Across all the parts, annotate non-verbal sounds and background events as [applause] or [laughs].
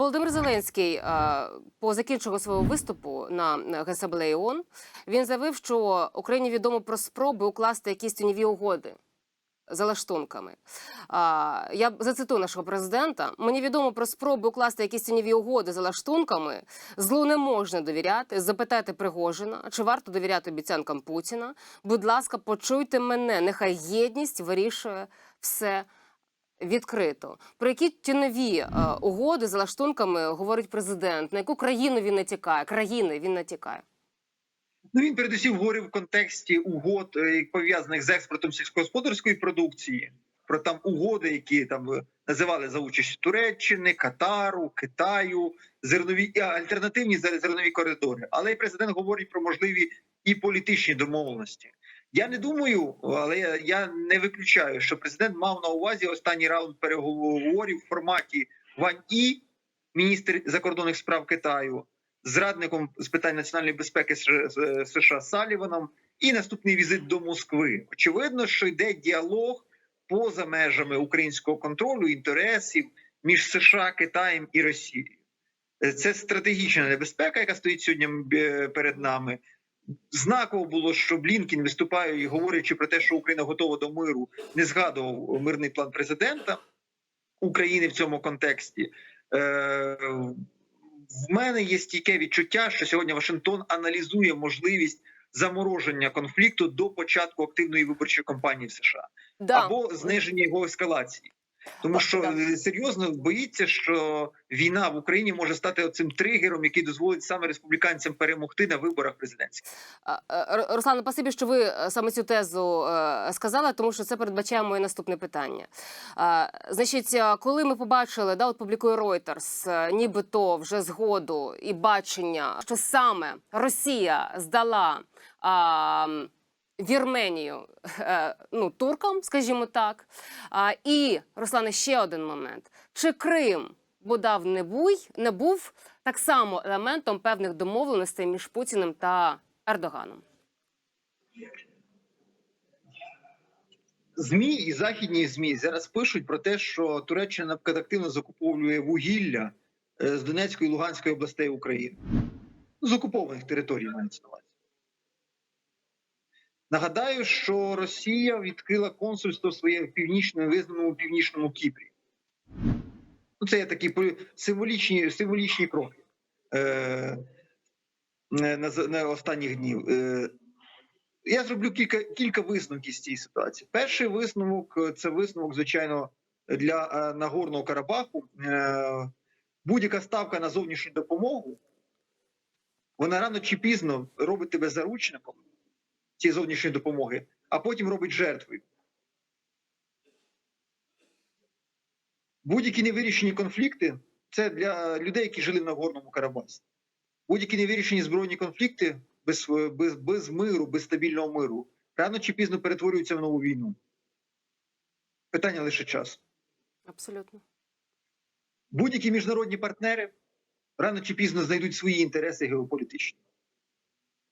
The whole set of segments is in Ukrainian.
Володимир Зеленський е, по закінченню свого виступу на Генасамблеї ООН, він заявив, що Україні відомо про спроби укласти якісь тіньові угоди за лаштунками. Я зацитую нашого президента. Мені відомо про спроби укласти якісь тіньові угоди за лаштунками. Злу не можна довіряти. Запитайте Пригожина, чи варто довіряти обіцянкам Путіна. Будь ласка, почуйте мене. Нехай єдність вирішує все відкрито. Про які тіньові е, угоди за лаштунками говорить президент? На яку країну він натякає? Країни він натякає. Ну він передусім говорив в контексті угод е, пов'язаних з експортом сільськогосподарської продукції. Про там угоди, які там е, називали за участю Туреччини, Катару, Китаю, зернові альтернативні зер- зернові коридори. Але і президент говорить про можливі і політичні домовленості. Я не думаю, але я, не виключаю, що президент мав на увазі останній раунд переговорів в форматі Вань І, міністр закордонних справ Китаю, з радником з питань національної безпеки США Саліваном, і наступний візит до Москви. Очевидно, що йде діалог поза межами українського контролю інтересів між США, Китаєм і Росією. Це стратегічна небезпека, яка стоїть сьогодні е, перед нами. Знаково було, що Блінкін виступає і говорячи про те, що Україна готова до миру, не згадував мирний план президента України в цьому контексті. Е, в мене є стійке відчуття, що сьогодні Вашингтон аналізує можливість замороження конфлікту до початку активної виборчої кампанії в США Да. або зниження його ескалації. Тому що е, серйозно боїться, що війна в Україні може стати цим тригером, який дозволить саме республіканцям перемогти на виборах президентських. Е, спасибі, що ви е, саме цю тезу сказали, тому що це передбачає моє наступне питання. Значить, коли ми побачили, да, от публікує Reuters, нібито вже згоду і бачення, що саме Росія здала. Вірменію [laughs] е, ну, туркам, скажімо так. І, Руслане, ще один момент: чи Крим бодав не буй, не був так само елементом певних домовленостей між Путіним та Ердоганом? ЗМІ і західні ЗМІ зараз пишуть про те, що Туреччина наприклад, активно закуповує вугілля е, з Донецької і Луганської областей України з окупованих територій мається на увазі. Нагадаю, що Росія відкрила консульство своє в північному визнаному північному Кіпрі. Ну, це є такі символічні, символічні кроки е, на, останніх днів. Е, я зроблю кілька кілька висновків з цієї ситуації. Перший висновок це висновок, звичайно, для е, Нагорного Карабаху. Е, будь-яка ставка на зовнішню допомогу, вона рано чи пізно робить тебе заручником цієї зовнішньої допомоги, а потім робить жертвою. Будь-які невирішені конфлікти це для людей, які жили в Нагорному Карабасі. Будь-які невирішені збройні конфлікти без, без, без миру, без стабільного миру, рано чи пізно перетворюються в нову війну. Питання лише часу. Абсолютно. Будь-які міжнародні партнери рано чи пізно знайдуть свої інтереси геополітичні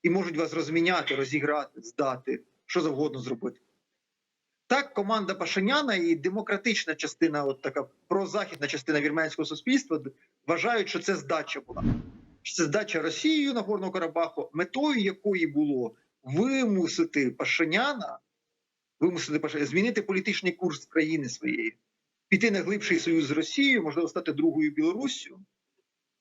і можуть вас розміняти, розіграти, здати, що завгодно зробити. Так, команда Пашиняна і демократична частина, от така прозахідна частина вірменського суспільства, вважають, що це здача була. Що це здача Росією Нагорного Карабаху, метою якої було вимусити Пашиняна, вимусити Пашиняна, змінити політичний курс країни своєї, піти на глибший союз з Росією, можливо, стати другою Білоруссю.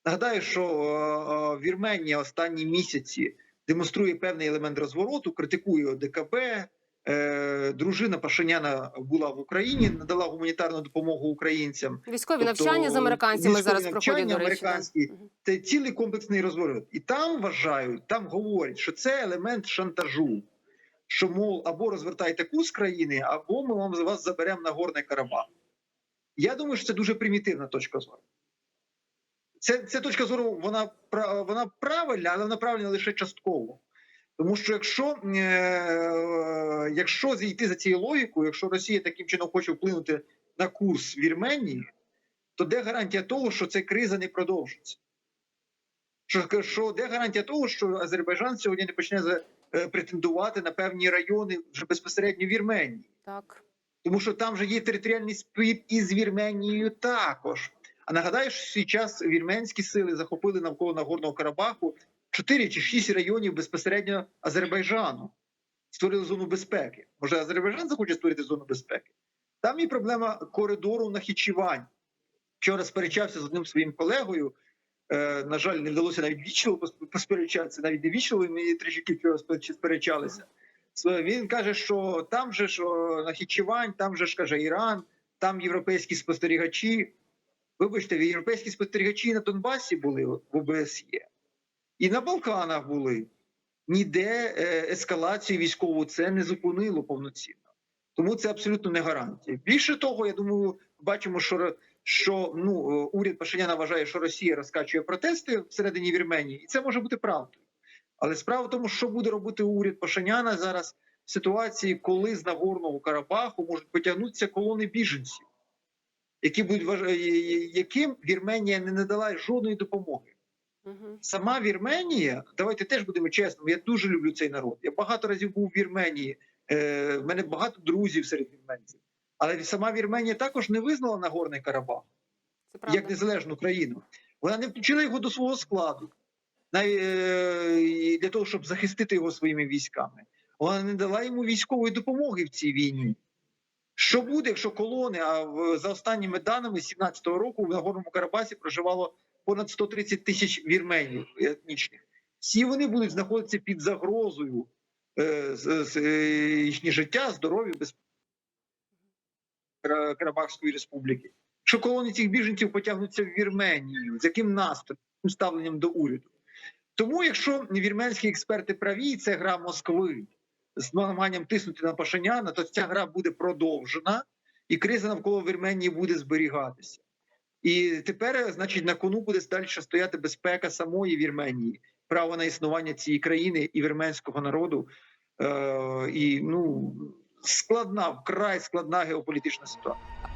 Нагадаю, що е, е, Вірменія останні місяці демонструє певний елемент розвороту, критикує ОДКБ. Е, дружина Пашиняна була в Україні, надала гуманітарну допомогу українцям. Військові Тобто навчання з американцями зараз проходять, до речі. американські. Це цілий комплексний розворот. І там вважають, там говорять, що це елемент шантажу. Що, мов, або розвертайте курс країни, або ми вам вас заберемо на горний Карабах. Я думаю, що це дуже примітивна точка зору. Це, ця точка зору вона, вона правильна, але вона правильна лише частково. Тому що якщо, е, якщо зійти за цією логікою, якщо Росія таким чином хоче вплинути на курс Вірменії, то де гарантія того, що ця криза не продовжиться? Що, що де гарантія того, що Азербайджан сьогодні не почне е, претендувати на певні райони вже безпосередньо Вірменії? Так. Тому що там же є територіальний спів із Вірменією також. А нагадаю, що в свій час вірменські сили захопили навколо Нагорного Карабаху 4 чи 6 районів безпосередньо Азербайджану. Створили зону безпеки. Може, Азербайджан захоче створити зону безпеки? Там і проблема коридору Нахічівань. Вчора сперечався з одним своїм колегою. Е, на жаль, не вдалося навіть вічливо посперечатися, навіть не вічливо, ми трішки вчора сперечалися. Він каже, що там же ж Нахічівань, там же ж каже Іран, там європейські спостерігачі. Вибачте, європейські спостерігачі на Донбасі були в ОБСЄ, і на Балканах були. Ніде е, ескалацію військову це не зупинило повноцінно. Тому це абсолютно не гарантія. Більше того, я думаю, бачимо, що, що ну, е, уряд Пашиняна вважає, що Росія розкачує протести всередині Вірменії, і це може бути правдою. Але справа в тому, що буде робити уряд Пашиняна зараз в ситуації, коли з Нагорного Карабаху можуть потягнутися колони біженців, які будуть вваж- яким Вірменія не надала жодної допомоги. Сама Вірменія, давайте теж будемо чесними. Я дуже люблю цей народ. Я багато разів був в Вірменії. Е, в мене багато друзів серед вірменців. Але сама Вірменія також не визнала Нагорний Карабах Це як незалежну країну. Вона не включила його до свого складу е, для того, щоб захистити його своїми військами. Вона не дала йому військової допомоги в цій війні. Що буде, якщо колони, а за останніми даними, 17-го року в Нагорному Карабасі проживало понад 130 тисяч вірменів етнічних. Всі вони будуть знаходитися під загрозою е, з, е, їхнє життя, здоров'я, безпеки Кара- Карабахської республіки. Що колони цих біженців потягнуться в Вірменію, з яким настроєм, ставленням до уряду. Тому, якщо вірменські експерти праві, це гра Москви з намаганням тиснути на Пашиняна, то ця гра буде продовжена, і криза навколо Вірменії буде зберігатися. І тепер, значить, на кону буде далі стояти безпека самої Вірменії, право на існування цієї країни і вірменського народу. Е, і ну складна, вкрай складна геополітична ситуація.